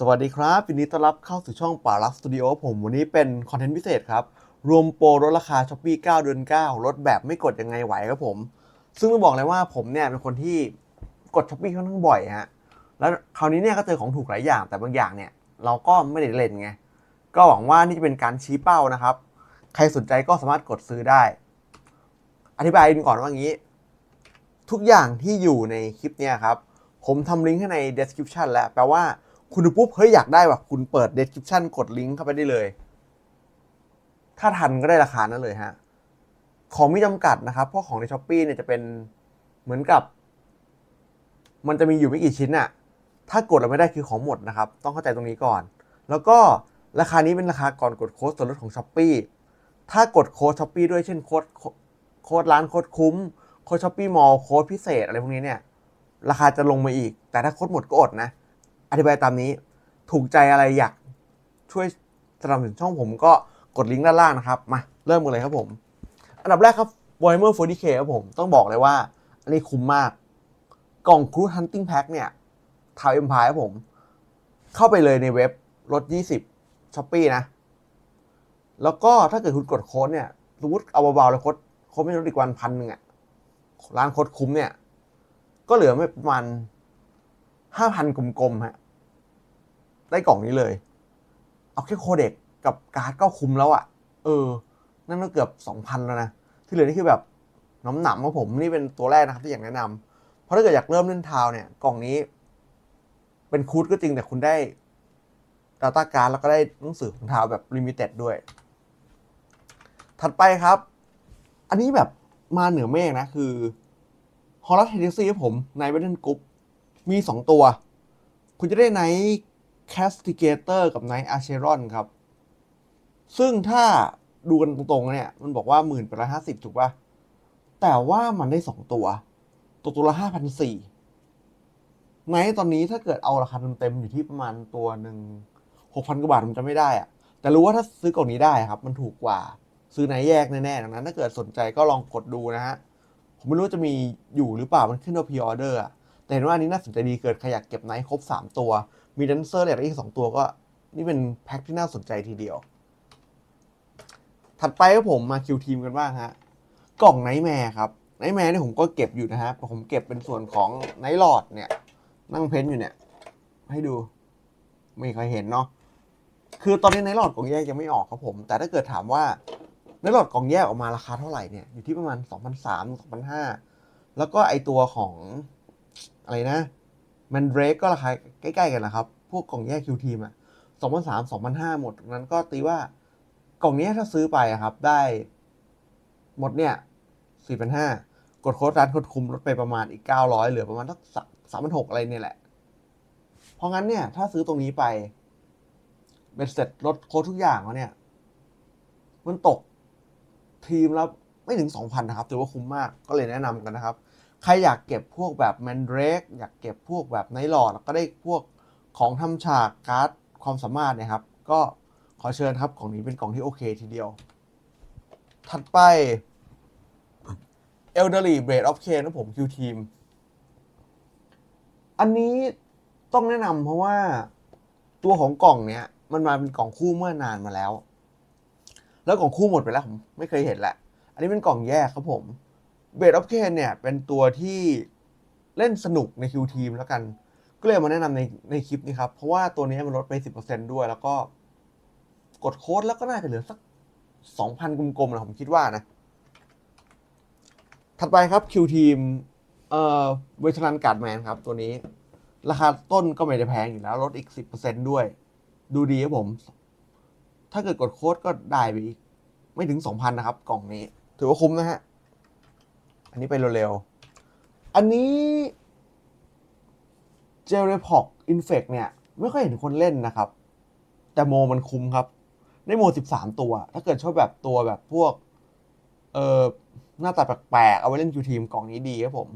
สวัสดีครับยินดีต้อนรับเข้าสู่ช่องป่ารักสตูดิโอผมวันนี้เป็นคอนเทนต์พิเศษครับ รวมโปรลดราคาช้อปปี้9เดือน 9 ลดแบบไม่กดยังไงไหวครับผม ซึ่งต้องบอกเลยว่าผมเนี่ยเป็นคนที่กดช้อปปี้ค่อนข้างบ่อยฮะแล้วคราวนี้เนี่ยก็เจอของถูกหลายอย่างแต่บางอย่างเนี่ยเราก็ไม่ได้เล่นไง ก็หวังว่านี่จะเป็นการชี้เป้านะครับ ใครสนใจก็สามารถกดซื้อได้ อธิบายก่อนว่างี้ ทุกอย่างที่อยู่ในคลิปเนี่ยครับผมทำลิงก์ให้ใน description แล้วแปลว่า คุณดูปุ๊บเฮ้ยอยากได้ว่ะคุณเปิด description กดลิงก์เข้าไปได้เลย ถ้าทันก็ได้ราคานั้นเลยฮะ ของไม่จำกัดนะครับ เพราะของใน s h อ p e e เนี่ยจะเป็นเหมือนกับ มันจะมีอยู่ไม่กี่ชิ้นอะถ้ากดแล้วไม่ได้คือของหมดนะครับ ต้องเข้าใจตรงนี้ก่อน แล้วก็ราคานี้เป็นราคาก่อนกดโค้ดส่วนลดของ s h อ p e e ถ้ากดโค้ด s h อ p e e ด้วยเช่นโค้ดโค้ดร้านโค้ดคุ้มโค้ดช้อปปี้มอลโค้ดพิเศษอะไรพวกนี้เนี่ย ราคาจะลงมาอีก แต่ถ้าโค้ดหมดก็อดนะ อธิบายตามนี้ ถูกใจอะไรอยากช่วยสนับสนุนช่องผมก็กดลิงก์ด้านล่างนะครับ มาเริ่มกันเลยครับผม อันดับแรกครับ Warhammer 40k ครับผมต้องบอกเลยว่า อันนี้คุ้มมาก กล่อง Cruise Hunting Pack เนี่ยทาวเอ็มพายครับผม เข้าไปเลยในเว็บลด 20ช้อปปี้นะ แล้วก็ถ้าเกิดคุณกดโค้ดเนี่ยสมมติเอาเบาๆเลยโค้ดโค้ดไม่ลดอีกวันพันหนึ่งอะร้านโค้ดคุ้มเนี่ย ก็เหลือไม่ประมาณห้าพันกลมๆฮะ ได้กล่องนี้เลย เอาแค่โคเด็กกับการ์ดก็คุ้มแล้วอะ่ะ เออ นั่นก็เกือบสองพันแล้วนะ ที่เหลือนี่คือแบบน้ำหนำของผมนี่เป็นตัวแรกนะครับที่อยากแนะนำเพราะถ้าเกิดอยากเริ่มเล่นทาวเนี่ย กล่องนี้ เป็นคูดก็จริงแต่คุณได้ดาต้าการ์ดแล้วก็ได้หนังสือของทาวแบบลิมิเต็ดด้วย ถัดไปครับ อันนี้แบบมาเหนือเมฆนะ คือฮอลล์เทนเนซีครับผมในเวทเทนกรุ๊ปมีสองตัว คุณจะได้ไนท์ แคสติเกเตอร์กับไนท์อาเชรอนครับ ซึ่งถ้าดูกันตรงๆเนี่ย มันบอกว่าหมื่นเป็นร้อยห้าสิบถูกป่ะ แต่ว่ามันได้สองตัว ตัวตัวละห้าพันสี่ไนท์ตอนนี้ถ้าเกิดเอาราคาเต็มๆอยู่ที่ประมาณตัวหนึ่งหกพันกว่าบาทผมจะไม่ได้อะแต่รู้ว่าถ้าซื้อกล่องนี้ได้ครับ มันถูกกว่า ซื้อไนท์แยกแน่ๆดังนั้น ถ้าเกิดสนใจก็ลองกดดูนะฮะ ผมไม่รู้ว่าจะมีอยู่หรือเปล่ามันขึ้นว่าพ r ออเดอร์อะแต่เห็นว่าอันนี้น่าสนใจดีเกิดใครอยากเก็บไนท์ครบ 3 ตัว มีแดนเซอร์เหลืออีก2ตัวก็ นี่เป็นแพ็คที่น่าสนใจทีเดียว ถัดไปก็ผมมาคิวทีมกันบ้างฮะ กล่องไนท์แมร์ครับไนท์แมร์นี่ผมก็เก็บอยู่นะฮะผมเก็บเป็นส่วนของไนท์หลอดเนี่ย นั่งเพ้นท์อยู่เนี่ย ให้ดู ไม่เคยเห็นเนาะคือตอนนี้ไนท์หลอดกล่องแยกยังไม่ออกครับผม แต่ถ้าเกิดถามว่าในหลอดกล่องแยกออกมาราคาเท่าไหร่เนี่ยอยู่ที่ประมาณ2,300 2,500แล้วก็ไอตัวของอะไรนะ มันเ a รกก็ราคาใกล้ๆกันนะครับ พวกกล่องแยกคิวทีมอะ2,300 2,500หมดนั้นก็ตีว่ากล่องนี้ถ้าซื้อไปอะครับ ได้หมดเนี่ย4,500กดโค้ดร้านโค้ดคุมลดไปประมาณอีก900เหลือประมาณสัก3,600อะไรเนี่ยแหละ เพราะงั้นเนี่ย ถ้าซื้อตรงนี้ไปเบ็ดเสร็จลดโค้ดทุกอย่างแล้วเนี่ย มันตกทีมแล้วไม่ถึง2,000นะครับถือว่าคุ้มมากก็เลยแนะนำกันนะครับ ใครอยากเก็บพวกแบบแมนเดรกอยากเก็บพวกแบบไนหลอดแล้วก็ได้พวกของทำฉากการ์ดความสามารถเนะครับ ก็ขอเชิญครับของนี้เป็นกล่องที่โอเคทีเดียว ถัดไป Elderly Blade of Cane นะผมคิวทีมอันนี้ต้องแนะนำเพราะว่าตัวของกล่องเนี้ย มันมาเป็นกล่องคู่เมื่อนานมาแล้ว แล้วกล่องคู่หมดไปแล้วผมไม่เคยเห็นแหละ อันนี้เป็นกล่องแยกครับผม เบดออฟเคนเนี่ยเป็นตัวที่เล่นสนุกในคิวทีมแล้วกัน ก็เลยมาแนะนำในในคลิปนี้ครับ เพราะว่าตัวนี้มันลดไป 10%ด้วย แล้วก็กดโค้ดแล้วก็น่าจะเหลือสัก 2,000 กลมๆนะผมคิดว่านะ ถัดไปครับคิวทีมเอ่อเวทรันการ์ดแมนครับ ตัวนี้ ราคาต้นก็ไม่ได้แพงอยู่แล้ว ลดอีก 10%ด้วย ดูดีครับผม ถ้าเกิดกดโค้ดก็ได้ไปอีก ไม่ถึง 2,000 นะครับ กล่องนี้ ถือว่าคุ้มนะฮะ นนี้ไปเร็วๆ อันนี้เจลเรพอกอินเฟกเนี่ย ไม่ค่อยเห็นคนเล่นนะครับ แต่โมมันคุ้มครับ ได้โม 13 ตัว ถ้าเกิดชอบแบบตัวแบบพวก เอ่อหน้าตาแปลกๆ เอาไว้เล่นคิวทีมกล่องนี้ดีครับผม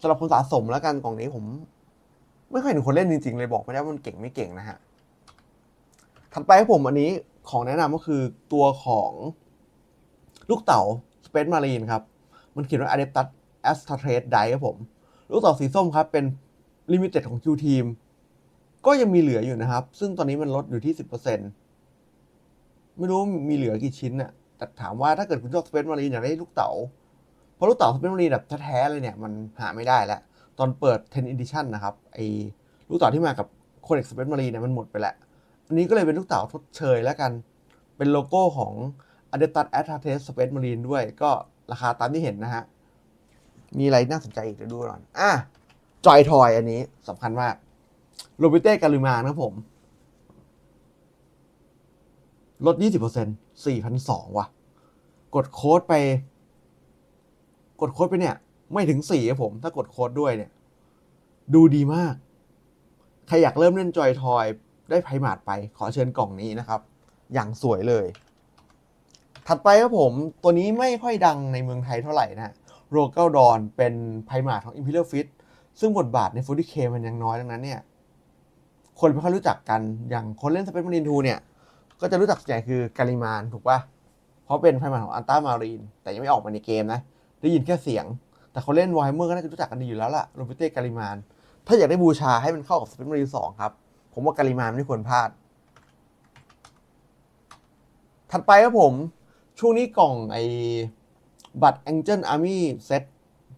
สำหรับคนสะสมแล้วกันกล่องนี้ผม ไม่ค่อยเห็นคนเล่นจริงๆ เลยบอกไม่ได้ว่ามันเก่งไม่เก่งนะฮะถัดไปครับผมอันนี้ของแนะนำก็คือตัวของลูกเต๋า Space Marine ครับ มันเขียนว่า Adeptus Astartes Die ครับผม ลูกเต๋าสีส้มครับ เป็นลิมิเต็ดของ Q Team ก็ยังมีเหลืออยู่นะครับ ซึ่งตอนนี้มันลดอยู่ที่สิบเปอร์เซ็นไม่รู้มีเหลือกี่ชิ้นน่ะแต่ถามว่าถ้าเกิดคุณชอบสเปซมารีนอยากได้ลูกเต๋าเพราะลูกเต๋าสเปซมารีนแบบแท้ๆเลยเนี่ย มันหาไม่ได้แล้ว ตอนเปิด 10 edition นะครับไอ้ลูกเต๋าที่มากับโคเด็กสเปซมารีเนี่ยมันหมดไปแล้ว อันนี้ก็เลยเป็นลูกเต๋าทดเชยแล้วกัน เป็นโลโก้ของ a d e p t u s a t a t e s Space Marine ด้วยก็ ราคาตามที่เห็นนะฮะ มีอะไรน่าสนใจอีกเดี๋ยวดูก่อนอะจอยทอยอันนี้สำคัญมากโรบิเต้กาลิมานะครับผม ลด 20% 4,200 ว่ะ กดโค้ดไป กดโค้ดไปเนี่ย ไม่ถึง 4 ครับผม ถ้ากดโค้ดด้วยเนี่ย ดูดีมาก ใครอยากเริ่มเล่นจอยทอย ได้ไพมาดไป ขอเชิญกล่องนี้นะครับ อย่างสวยเลย ถัดไปครับผม ตัวนี้ไม่ค่อยดังในเมืองไทยเท่าไหร่นะโรเกลดอนเป็นไพมาดของ Imperial Fit ซึ่งบทบาทใน 40K มันยังน้อยดังนั้นเนี่ย คนไม่ค่อยรู้จักกัน อย่างคนเล่น Space Marine 2เนี่ย ก็จะรู้จักใหญ่คือกาลิมานถูกป่ะ เพราะเป็นไพมาดของอัลต้ามารีน แต่ยังไม่ออกมาในเกมนะ ได้ยินแค่เสียง แต่คนเล่นวอ r เมอร์ก็น่าจะรู้จักกันดีอยู่แล้วล่ะโรบิเต้กาลิมาน ถ้าอยากได้บูชาให้มันเข้ากับ Space Marine 2ครับ ผมว่ากาลิมานไม่ควรพลาด ถัดไปครับผม ช่วงนี้กล่องไอ้บัตร Angel Army Set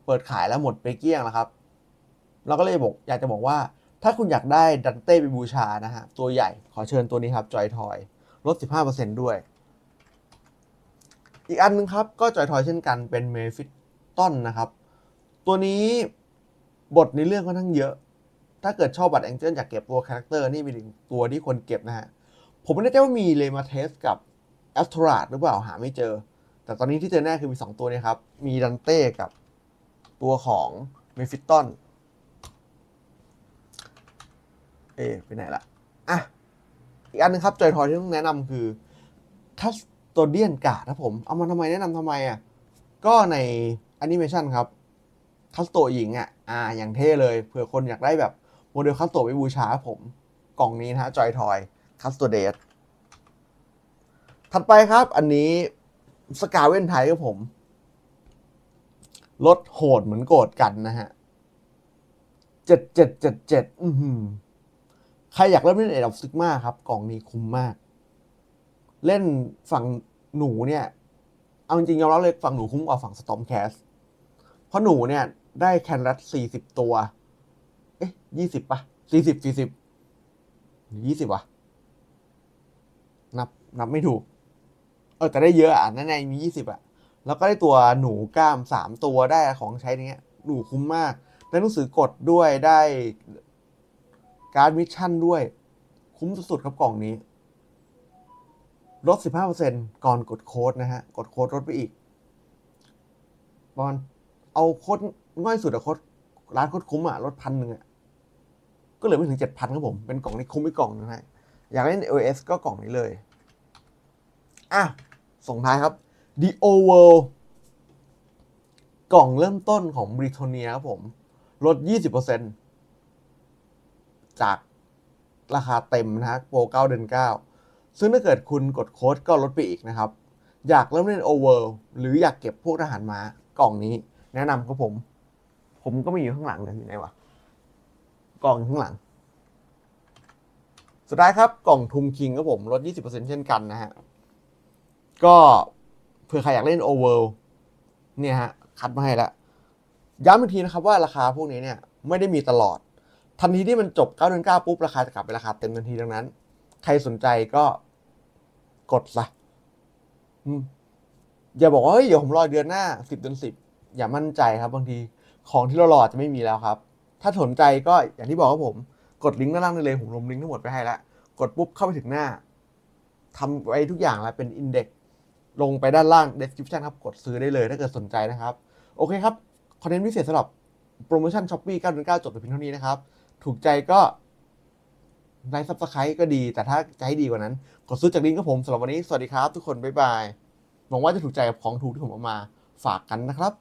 เปิดขายแล้วหมดไปเกลี้ยงแล้วครับ เราก็เลยบอกอยากจะบอกว่า ถ้าคุณอยากได้ดันเต้ไปบูชานะฮะ ตัวใหญ่ขอเชิญตัวนี้ครับจอยทอยลด 15%ด้วย อีกอันหนึงครับ ก็จอยทอยเช่นกันเป็นเมฟิตตันนะครับ ตัวนี้บทในเรื่องค่อนข้างเยอะ ถ้าเกิดชอบบัตรแองเจิลอยากเก็บตัวคาแรคเตอร์นี่เป็นตัวที่คนเก็บนะฮะ ผมไม่แน่ใจว่ามีเลมาเทสกับ แอสโทราดหรือเปล่าหาไม่เจอ แต่ตอนนี้ที่เจอแน่คือมี 2 ตัวเนี้ครับ มีดันเต้กับตัวของเมฟิตตันเอ๊ไปไหนละอะ อีกอันหนึงครับจอยทอยที่ต้องแนะนำคือคัสโตเดียนกาดครับผม เอามาทำไมแนะนำทำไมอะ ก็ในแอนิเมชันครับคัสโตหญิงอะอ่าอย่างเท่เลยเผื่อคนอยากได้แบบโมเดลคัสโตไปบูชาผม กล่องนี้นะฮะจอยทอยคัสโตเดส ถัดไปครับ อันนี้สกาเว่นไทยครับผมรถโหดเหมือนโกรธกันนะฮะเจ็ดเจ็ดเจ็ดเจ็ดอือหือใครอยากเล่นเล่นเอ็ดออฟซิกมาครับ กล่องนี้คุ้มมาก เล่นฝั่งหนูเนี่ย เอาจริงๆยอมรับเลยฝั่งหนูคุ้มกว่าฝั่งสตอมแคสเพราะหนูเนี่ย ได้แคนรัสสี่สิบตัว เอ๊ะยี่สิบปะสี่สิบสี่สิบยี่สิบวะนับนับไม่ถูก เออแต่ได้เยอะอะนั่นไงมียี่สิบอะแล้วก็ได้ตัวหนูกล้ามสามตัวได้ของใช้เนี้ยหนูคุ้มมากได้หนังสือกดด้วยได้การ์ดมิชชั่นด้วย คุ้มสุดๆครับกล่องนี้ ลด 15%ก่อนกดโค้ดนะฮะ กดโค้ดลดไปอีกบอลเอาโค้ดง่ายสุดอะโค้ดร้านโค้ดคุ้มอะลดพันหนึ่งอะก็เหลือไม่ถึง 7,000ครับผม เป็นกล่องที่คุ้มอีกล่องนะฮะอยากเล่น OS ก็กล่องนี้เลย อะ ส่งท้ายครับ The O World กล่องเริ่มต้นของบริโทเนียครับผม ลด 20%จากราคาเต็มนะฮะโปร9เดือน 9 ซึ่งถ้าเกิดคุณกดโค้ดก็ลดไปอีกนะครับ อยากเริ่มเล่นโอเวอร์หรืออยากเก็บพวกทหารม้ากล่องนี้ แนะนำครับผม ผมก็มีอยู่ข้างหลังเลยอยู่ไหนวะ กล่องอยู่ข้างหลัง สุดท้ายครับ กล่องทุมคิงครับผม ลด 20%เช่นกันนะฮะ ก็เผื่อใครอยากเล่นโอเวอร์เนี่ยฮะ คัดมาให้แล้วย้ำอีกทีนะครับว่าราคาพวกนี้เนี่ยไม่ได้มีตลอด ทันทีที่มันจบ9เดือน9ปุ๊บ ราคาจะกลับไปราคาเต็มทันทีดังนั้น ใครสนใจก็กดซะอย่าบอกว่าเฮ้ยเดี๋ยวผมรอเดือนหน้า 10เดือน10 อย่ามั่นใจครับบางทีของที่เรารอจจะไม่มีแล้วครับ ถ้าสนใจก็อย่างที่บอกครับผม กดลิงก์ด้านล่างได้เลย ผมลงลิงก์ทั้งหมดไปให้แล้ว กดปุ๊บเข้าไปถึงหน้าทำไว้ทุกอย่างแล้วเป็นอินเด็ก ลงไปด้านล่าง description ครับ กดซื้อได้เลยถ้าเกิดสนใจนะครับ โอเคครับ คอนเทนต์พิเศษสำหรับโปรโมชั่นช้อปปี้9.9 จบแต่เพียงเท่านี้นะครับ ถูกใจก็ไลค์ซับสไครต์ก็ดี แต่ถ้าจะให้ดีกว่านั้น กดซื้อจากลิงก์กับผมสำหรับวันนี้ สวัสดีครับ ทุกคน บ๊ายบาย หวังว่าจะถูกใจกับของถูกที่ผมเอามาฝากกันนะครับ